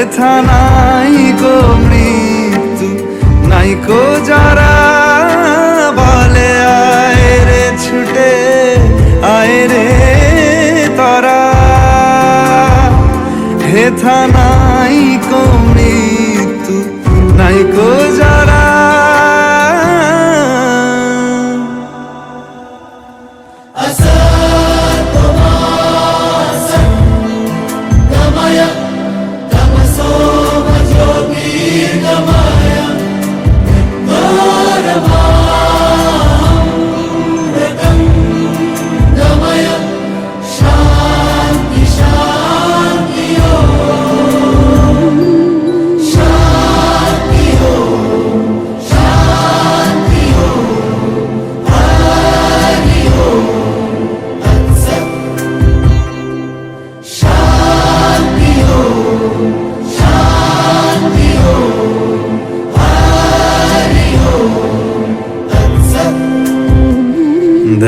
হেথা নাই গো, মৃত্যু নাই কো যারা বলে, আয় রে, ছুটে, আয় রে, তারা। হেথা